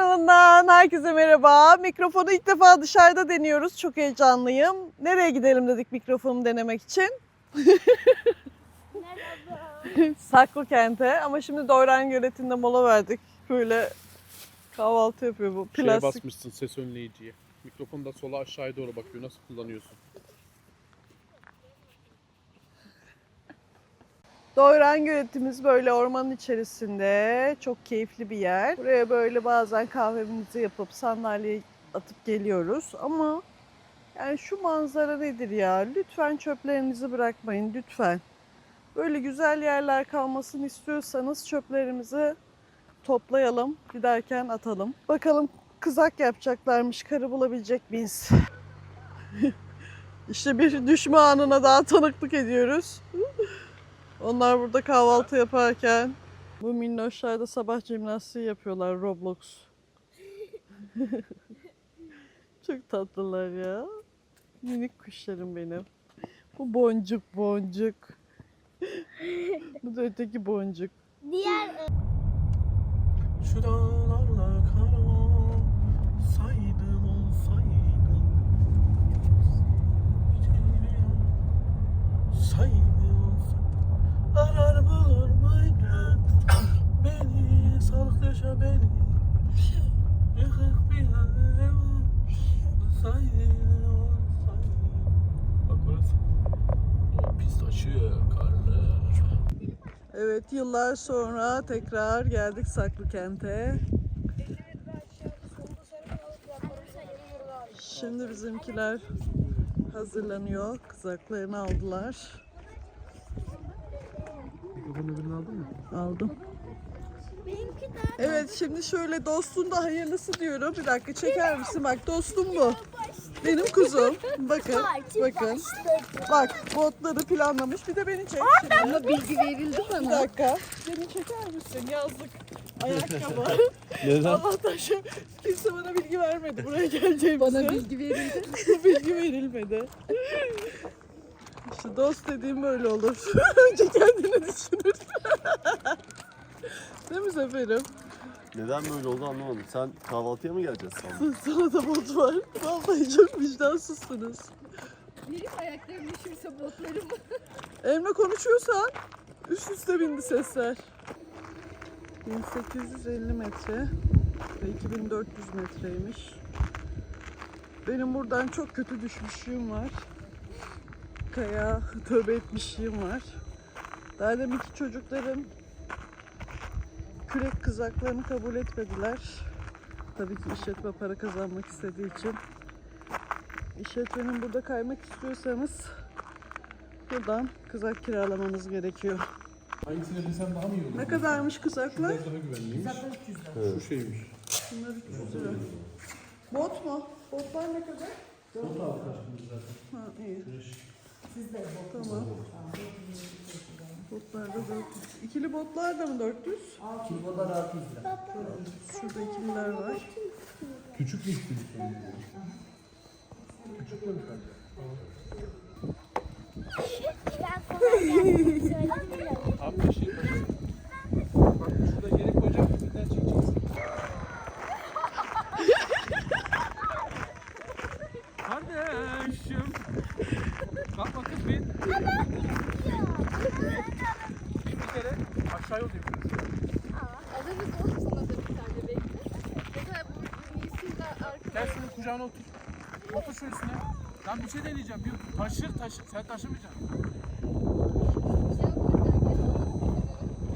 kanalından herkese merhaba. Mikrofonu ilk defa dışarıda deniyoruz. Çok heyecanlıyım. Nereye gidelim dedik mikrofonu denemek için. Saklı kente ama şimdi Doyran Göleti'nde mola verdik. Böyle kahvaltı yapıyor bu Şeye plastik. basmışsın ses önleyiciye. Mikrofonu da sola aşağıya doğru bakıyor. Nasıl kullanıyorsun? Doyran Göletimiz böyle ormanın içerisinde. Çok keyifli bir yer. Buraya böyle bazen kahvemizi yapıp sandalye atıp geliyoruz. Ama yani şu manzara nedir ya? Lütfen çöplerinizi bırakmayın lütfen. Böyle güzel yerler kalmasını istiyorsanız çöplerimizi toplayalım. Giderken atalım. Bakalım kızak yapacaklarmış. Karı bulabilecek miyiz? işte bir düşme anına daha tanıklık ediyoruz. Onlar burada kahvaltı yaparken bu minnoşlar da sabah jimnastiği yapıyorlar Roblox. Çok tatlılar ya. Minik kuşlarım benim. Bu boncuk boncuk. bu da öteki boncuk. Diğer Şu dağlarla kara saydım olsaydım Saydım olsaydım Arar bulur muydun? Beni salk yaşa beni. Yıkık bir alem Saydım olsaydım Bak orası. O pis taşı karlı. Evet yıllar sonra tekrar geldik Saklı Kent'e. Şimdi bizimkiler hazırlanıyor. Kızaklarını aldılar. Mikrofonun öbürünü aldın mı? Aldım. benimki de Evet şimdi şöyle dostun da hayırlısı diyorum. Bir dakika çeker misin? Bak dostum bu. Benim kuzum. Bakın. Bakın. Bak botları planlamış. Bir de beni çek şimdi. Ama bilgi verildi Bir bana. dakika. Beni çeker misin? Yazlık ayakkabı. Neden? Allah'tan şu kimse bana bilgi vermedi buraya geleceğimizi. Bana bilgi verildi. bilgi verilmedi. İşte dost dediğim böyle olur. Önce kendini düşünür. Değil mi Seferim? Neden böyle oldu anlamadım. Sen kahvaltıya mı geleceğiz sandın? Sana da bot var. Vallahi çok vicdansızsınız. Benim ayaklarım üşürse botlarım. Emre konuşuyorsan üst üste bindi sesler. 1850 metre ve 2400 metreymiş. Benim buradan çok kötü düşmüşlüğüm var. Kaya tövbe etmişliğim var. Daha deminki çocuklarım kürek kızaklarını kabul etmediler. Tabii ki işletme para kazanmak istediği için. İşletmenin burada kaymak istiyorsanız buradan kızak kiralamanız gerekiyor. Hangisini bilsem daha mı iyi olur? Ne kadarmış kızaklar? Biraz daha güvenliymiş. Şu şeymiş. Bunlar 300 lira. Bot mu? Botlar ne kadar? Bot aldık zaten. Ha iyi. Tamam. Botlar da 400. İkili botlar da mı 400? Şurada ikililer var. Küçük mü istedik? Küçük mü? Söyledim. Abi bir şey Bak şurada yere koyacağım. Birden çekeceksin. Kardeşim. Bak bakın bir. Bir kere aşağı yol yapıyoruz. Alırız oğlum sana da bir tane bekle. Mesela bu de arkada. Gel şunun kucağına otur. Otur şu üstüne. Ben bir şey deneyeceğim. Bir taşır taşır. Sen taşımayacaksın.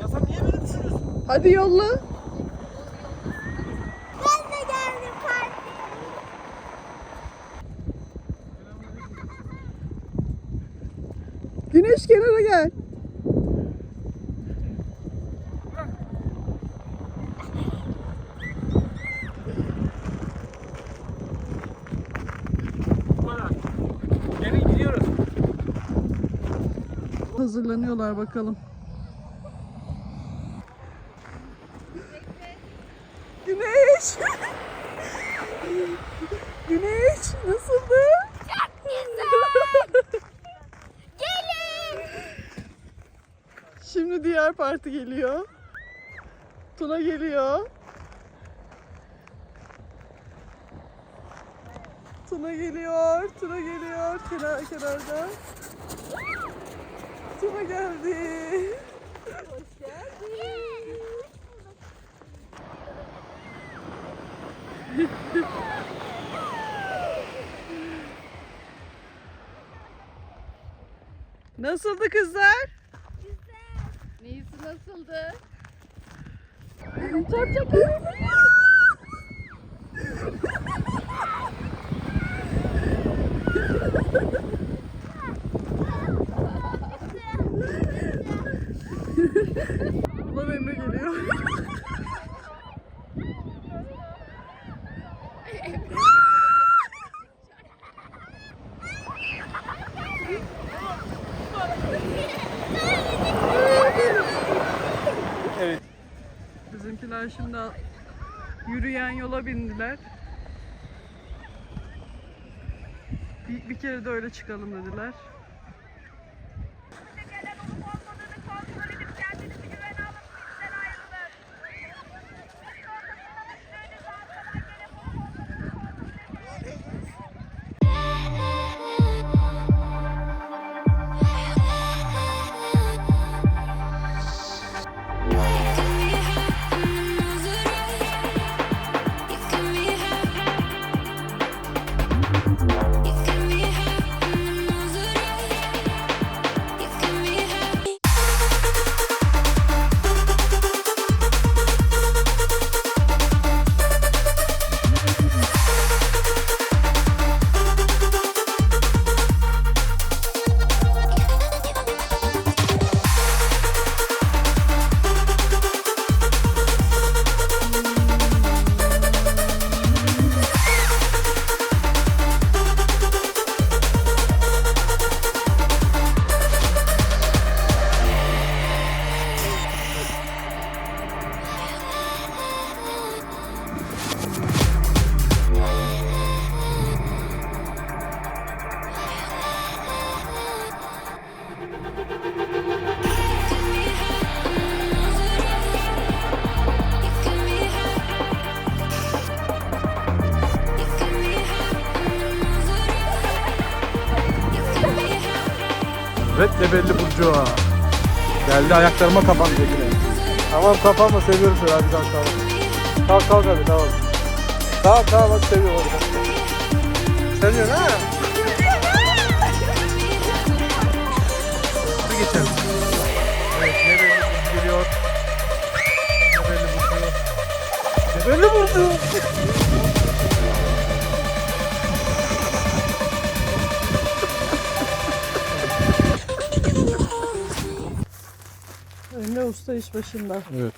Ya sen niye beni düşürüyorsun? Hadi yolla. Ben de geldim parti. Güneş kenara gel. hazırlanıyorlar bakalım. Güneş! Güneş nasıldı? Çok güzel! Gelin! Şimdi diğer parti geliyor. Tuna geliyor. Tuna geliyor, Tuna geliyor kenar kenarda. Tuna geldi. Nasıldı kızlar? Neyse nasıldı? Babam Emre geliyor. Evet. Bizimkiler şimdi yürüyen yola bindiler. Bir, bir kere de öyle çıkalım dediler. De belli Burcu. Geldi ayaklarıma kapandı yine. Tamam kapanma seviyorum seni hadi kalk kalk. Kalk kalk hadi tamam. Tamam tamam hadi seviyorum hadi. Seviyorsun ha? Hadi geçelim. Evet ne belli Burcu geliyor. Ne belli Burcu. Ne belli Burcu. Usta iş başında. Evet.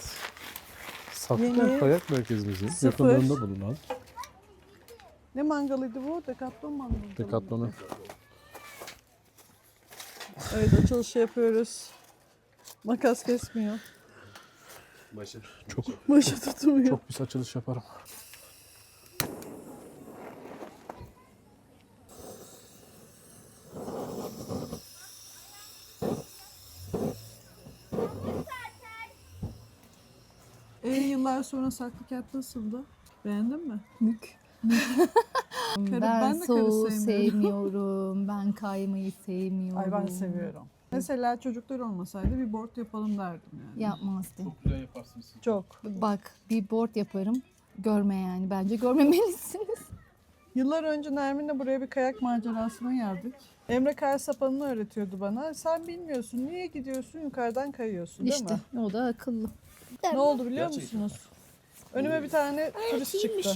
Saklı Yeni kayak merkezimizin sıfır. yakınlarında bulunan Ne mangalıydı bu? Decathlon mangalı. Decathlon'un Evet açılışı yapıyoruz. Makas kesmiyor. Başı. çok Başı tutmuyor. çok pis açılış yaparım. Yıllar sonra Saklı Kent nasıldı? Beğendin mi? Mük. Karı- Ben, ben de karı soğuğu sevmiyorum. Ben kaymayı sevmiyorum. Ay ben seviyorum. Mesela çocuklar olmasaydı bir board yapalım derdim yani. Yapmazdım. Güzel yaparsınız. Çok. Bak bir board yaparım. Görme yani. Bence görmemelisiniz. Yıllar önce Nermin'le buraya bir kayak macerasına geldik. Emre kar sapanını öğretiyordu bana. Sen bilmiyorsun. Niye gidiyorsun? Yukarıdan kayıyorsun değil işte mi? o da akıllı. Ne oldu biliyor musunuz? Önüme bir tane turist çıktı.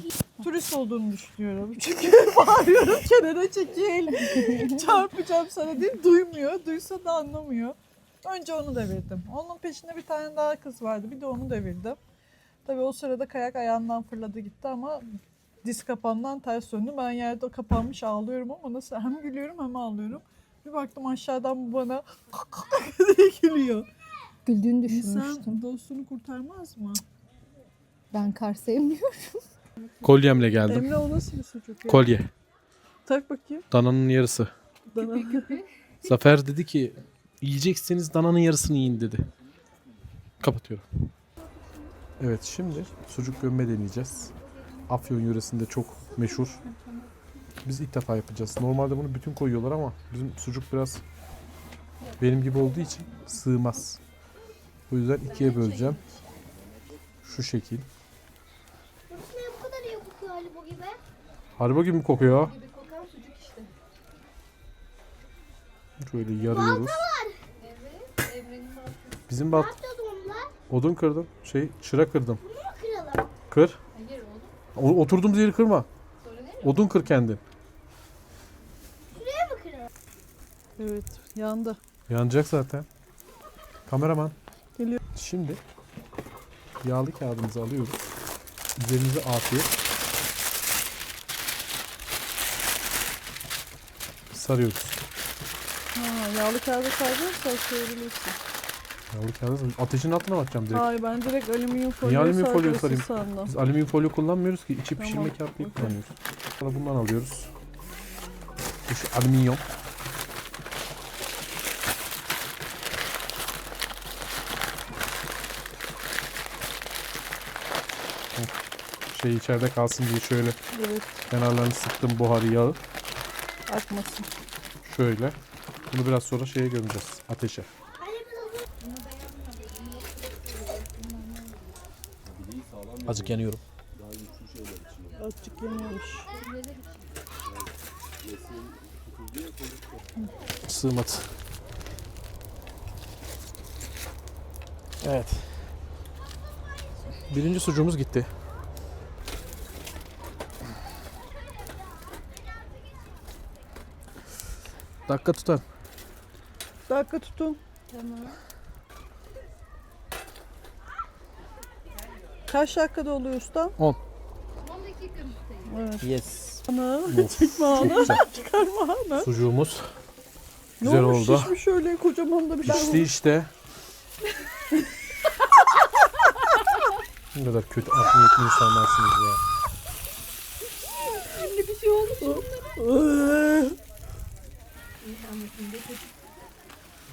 Turist olduğunu düşünüyorum. Çünkü bağırıyorum kenara çekil. Çarpacağım sana değil. Duymuyor. Duysa da anlamıyor. Önce onu devirdim. Onun peşinde bir tane daha kız vardı. Bir de onu devirdim. Tabii o sırada kayak ayağından fırladı gitti ama diz kapağından ters döndü. Ben yerde kapanmış ağlıyorum ama nasıl hem gülüyorum hem ağlıyorum. Bir baktım aşağıdan bu bana diye gülüyor. Güldüğünü İnsan düşünmüştüm. dostunu kurtarmaz mı? Ben kar sevmiyorum. Kolyemle geldim. Emre o nasıl bir sucuk ya? Kolye. Tak bakayım. Dananın yarısı. Dana. Zafer dedi ki yiyecekseniz dananın yarısını yiyin dedi. Kapatıyorum. Evet şimdi sucuk gömme deneyeceğiz. Afyon yöresinde çok meşhur Biz ilk defa yapacağız. Normalde bunu bütün koyuyorlar ama bizim sucuk biraz benim gibi olduğu için sığmaz. O yüzden ikiye böleceğim. Şu şekil. Burası ne bu kadar iyi kokuyor Halibo gibi? Haribo gibi mi kokuyor? Gibi kokan sucuk işte. Şöyle yarıyoruz. Evet. Emre'nin baltası. Bizim bat Ne yapıyordum onlar? odun kırdım. Şey çıra kırdım. Bunu mu kıralım? Kır. Hayır oğlum. O, oturduğumuz yeri kırma. Sonra ne? Odun kır kendin. Şuraya mı kıralım? Evet yandı. Yanacak zaten. Kameraman. Geliyor. Şimdi yağlı kağıdımızı alıyoruz. Üzerinize afiyet. Sarıyoruz. Ha, yağlı kağıda sararsan sarabilirsin. Yağlı kağıdı ateşin altına bakacağım direkt. Hayır ben direkt alüminyum folyo Niye alüminyum folyo sarayım? sandım. Biz alüminyum folyo kullanmıyoruz ki içi Tamam, pişirme kağıtları okey. kullanıyoruz. Sonra bundan alıyoruz. Bu Şu alüminyum. Şey içeride kalsın diye şöyle Evet kenarlarını sıktım buharı yağı. Akmasın. Şöyle. Bunu biraz sonra şeye gömeceğiz. Ateşe. Azıcık yanıyorum. Azıcık yanıyormuş. Sığmadı. Evet. Birinci sucuğumuz gitti. Dakika tutar. Dakika tutun. Tamam. Kaç dakikada oluyor usta? 10. 10 dakika mı Evet. Yes. Ana, çekme Çok ana, çıkarma ana. Sucuğumuz Ne güzel olmuş oldu. şişmiş öyle kocaman da bir şey Pişti işte. ne kadar kötü art niyetli insanlarsınız ya. Şimdi bir şey oldu.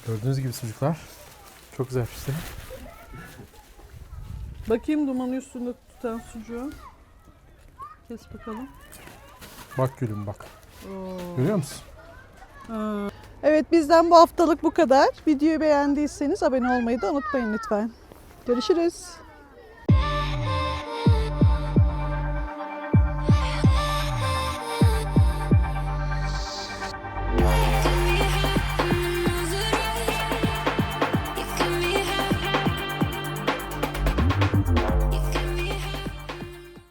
Gördüğünüz gibi sucuklar çok güzel pişti. Bakayım dumanı üstünde tutan sucuğu. Kes bakalım. Bak gülüm bak. Oo. Görüyor musun? Evet bizden bu haftalık bu kadar. Videoyu beğendiyseniz abone olmayı da unutmayın lütfen. Görüşürüz.